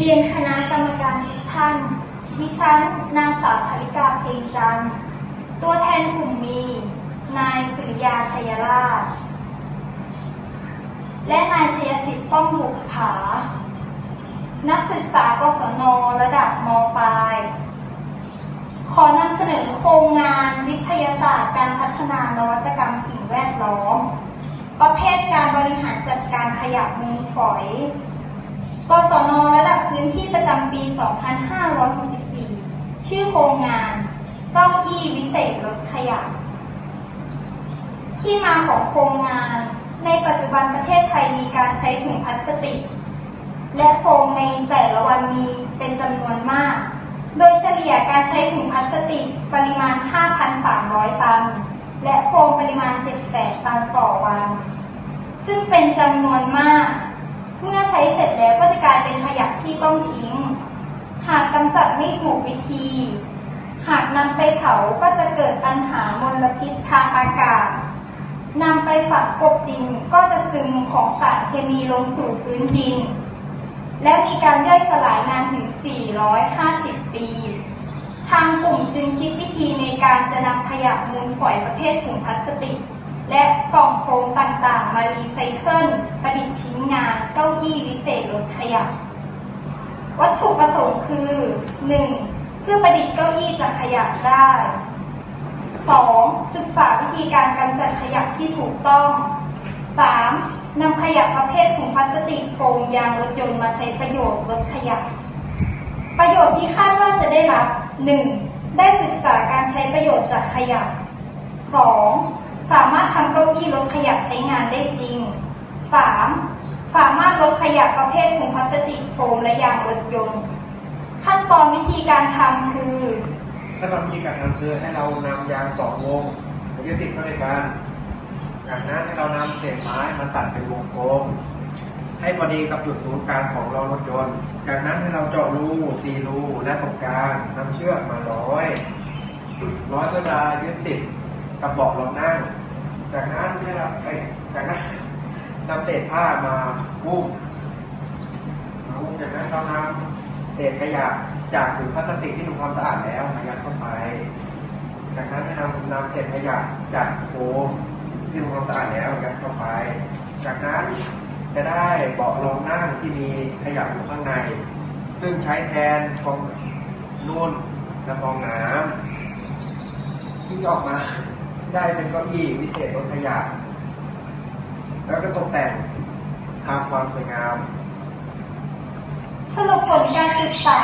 เรียนคณะกรรมการทุกท่าน ดิฉันนางสาวธริกาเพลงจันทร์ ตัวแทนกลุ่มมี นายสุริยาชัยราช และนายชัยสิทธิ์ป้อมบุกผา นักศึกษากศนระดับมปลาย ขอนำเสนอโครงงานวิทยาศาสตร์การพัฒนานวัตกรรมสิ่งแวดล้อม ประเภทการบริหารจัดการขยะมูลฝอย กศนระดับพื้นที่ประจำปี 2564 ชื่อโครงงานเก้าอี้วิเศษลดขยะ ที่มาของโครงงาน ในปัจจุบันประเทศไทยมีการใช้ถุงพลาสติก และโฟมในแต่ละวันมีเป็นจำนวนมาก โดยเฉลี่ยการใช้ถุงพลาสติกปริมาณ 5,300 ตัน และโฟมปริมาณ 700,000 ตันต่อวัน ซึ่งเป็นจำนวนมาก ช้เสร็จแล้วก็จะกลายเป็นขยะที่ต้องทิ้ง หากกำจัดไม่ถูกวิธี หากนำไปเผาก็จะเกิดปัญหามลพิษทางอากาศนำไปฝังกบดินก็จะซึมของสารเคมีลงสู่พื้นดิน และมีการย่อยสลายนานถึง 450 ปี ทางกลุ่มจึงคิดวิธีในการจะนำขยะมูลฝอยประเภทถุงพลาสติก และกล่องโฟมต่างๆ มารีไซเคิลประดิษฐ์ชิ้นงาน เก้าอี้วิเศษลดขยะ วัตถุประสงค์คือ 1. เพื่อประดิษฐ์เก้าอี้จากขยะได้ 2. ศึกษาวิธีการกำจัดขยะที่ถูกต้อง 3. นำขยะประเภทถุงพลาสติกโฟมยางรถยนต์มาใช้ประโยชน์ลดขยะ ประโยชน์ที่คาดว่าจะได้รับ 1. ได้ศึกษาการใช้ประโยชน์จากขยะ 2. ใช้งานได้จริง 3. สามารถลดขยะประเภทถุงพลาสติกโฟมและยางรถยนต์ขั้นตอนวิธีการทำคือถ้าเรามีการทำคือให้เรานำยางสองวงมายึดติดเข้าด้วยกันจากนั้นให้เรานำเศษไม้มาตัดเป็นวงกลมให้พอดีกับจุดศูนย์กลางของล้อรถยนต์ จากนั้นให้เราเจาะรูสี่รูและตรงกลางนำเชือกมาร้อยร้อยเพื่อจะยึดติดกับเบาะรองนั่ง จากนั้นให้เราเอ้ยจากนั้นนำเศษผ้ามาวุ้มมาวุ้มจากนั้นเรานำเศษขยะจากถุงพลาสติกที่ทำความสะอาดแล้วมายัดเข้าไป จากนั้นให้นำนำเศษขยะจากโฟมที่ทำความสะอาดแล้วยัดเข้าไป จากนั้นจะได้เบาะรองนั่งที่มีขยะอยู่ข้างใน ซึ่งใช้แทนฟองนุ่นและฟองน้ำที่ออกมา ได้เป็นเก้าอี้วิเศษลดขยะ แล้วก็ตกแต่งทำความสวยงาม สรุปผลการศึกษา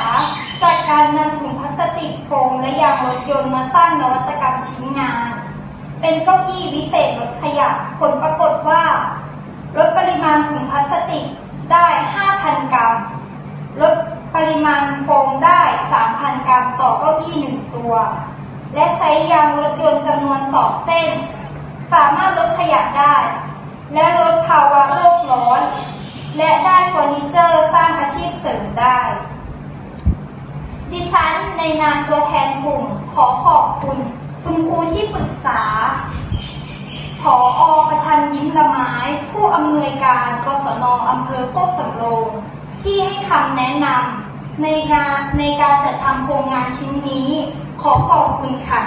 จากการนำถุงพลาสติกโฟมและยางรถยนต์มาสร้างนวัตกรรมชิ้นงาน เป็นเก้าอี้วิเศษลดขยะ ผลปรากฏว่า ลดปริมาณถุงพลาสติกได้ 5,000 กรัม ลดปริมาณโฟมได้ 3,000 กรัมต่อเก้าอี้หนึ่งตัว และใช้ยางรถยนต์จำนวนสองเส้น สามารถลดขยะได้ และลดภาวะโลกร้อน และได้เฟอร์นิเจอร์สร้างอาชีพเสริมได้ ดิฉันในนามตัวแทนกลุ่มขอขอบคุณ คุณครูที่ปรึกษาผออประชันยิ้มละไม้ ผู้อำนวยการกศนอำเภอโคกสำโรงที่ให้คำแนะนำในงานในการจัดทำโครงงานชิ้นนี้ ขอขอบคุณค่ะ